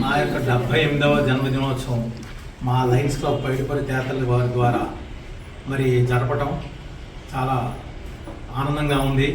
మా యొక్క డెబ్బై ఎనిమిదవ జన్మదినోత్సవం మా లైన్స్ క్లబ్ పైడిపరి తేతల వారి ద్వారా మరి జరపటం చాలా ఆనందంగా ఉంది.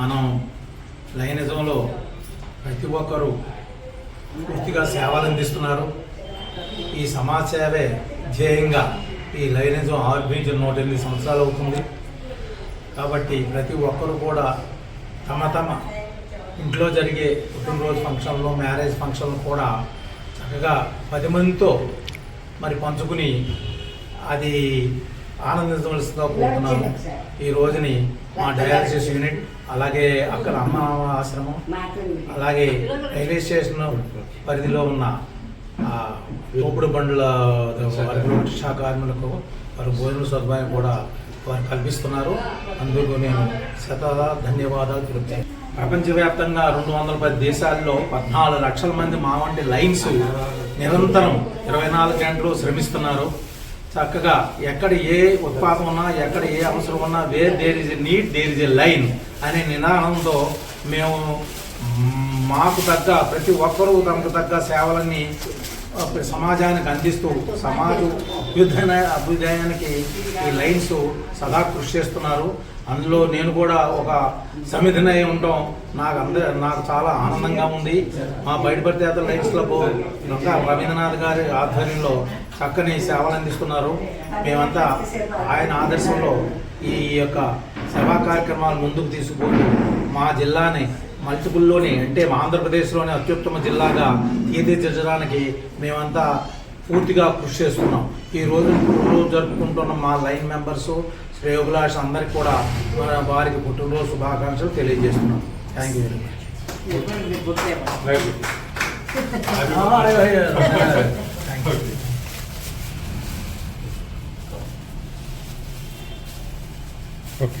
మనం లయనిజంలో ప్రతి ఒక్కరూ పూర్తిగా సేవలు అందిస్తున్నారు. ఈ సమాజ సేవే ధ్యేయంగా ఈ లయనిజం ఆవిర్భవించిన నూట ఎనిమిది సంవత్సరాలు అవుతుంది. కాబట్టి ప్రతి ఒక్కరు కూడా తమ తమ ఇంట్లో జరిగే పుట్టినరోజు ఫంక్షన్లో మ్యారేజ్ ఫంక్షన్లు కూడా చక్కగా పది మందితో మరి పంచుకుని అది ఆనందించవలసిందిగా కోరుతున్నాను. ఈ రోజుని మా డయాలసిస్ యూనిట్ అలాగే అక్కడ అమ్మ ఆశ్రమం అలాగే రైల్వే స్టేషన్ పరిధిలో ఉన్న తోపుడు బండ్ల వారి శాఖ కార్మికులకు వారి భోజన సదుపాయం కూడా వారు కల్పిస్తున్నారు. అందుకు నేను శతదా ధన్యవాదాలు తెలుపుతాను. ప్రపంచవ్యాప్తంగా రెండు వందల పది దేశాల్లో పద్నాలుగు లక్షల మంది మా వంటి లైన్స్ నిరంతరం ఇరవై నాలుగు గంటలు శ్రమిస్తున్నారు. చక్కగా ఎక్కడ ఏ ఉత్పాదం ఉన్నా ఎక్కడ ఏ అవసరం ఉన్నా where there is a need there is a line అనే నినాదంతో మేము మాకు తగ్గ ప్రతి ఒక్కరూ తమకు తగ్గ సేవలన్నీ సమాజానికి అందిస్తూ సమాజ అభ్యుదయ అభ్యుదయానికి ఈ లైన్స్ సదా కృషి చేస్తున్నారు. అందులో నేను కూడా ఒక సమిధినై ఉండటం నాకు అంద నాకు చాలా ఆనందంగా ఉంది. మా బయటపడితే అతను లైన్స్ క్లబ్ రవీంద్రనాథ్ గారి ఆధ్వర్యంలో చక్కని సేవలు అందిస్తున్నారు. మేమంతా ఆయన ఆదర్శంలో ఈ యొక్క సేవా కార్యక్రమాలు ముందుకు తీసుకుపోతూ మా జిల్లాని మల్టిపుల్లోని అంటే మా ఆంధ్రప్రదేశ్లోని అత్యుత్తమ జిల్లాగా తీర్చిదిద్దడానికి మేమంతా పూర్తిగా కృషి చేస్తున్నాం. ఈ రోజు పుట్టినరోజు జరుపుకుంటున్న మా లైన్ మెంబర్స్ శ్రేయోభిలాష్ అందరికి కూడా మన వారికి పుట్టినరోజు శుభాకాంక్షలు తెలియజేస్తున్నాం. Thank you very much okay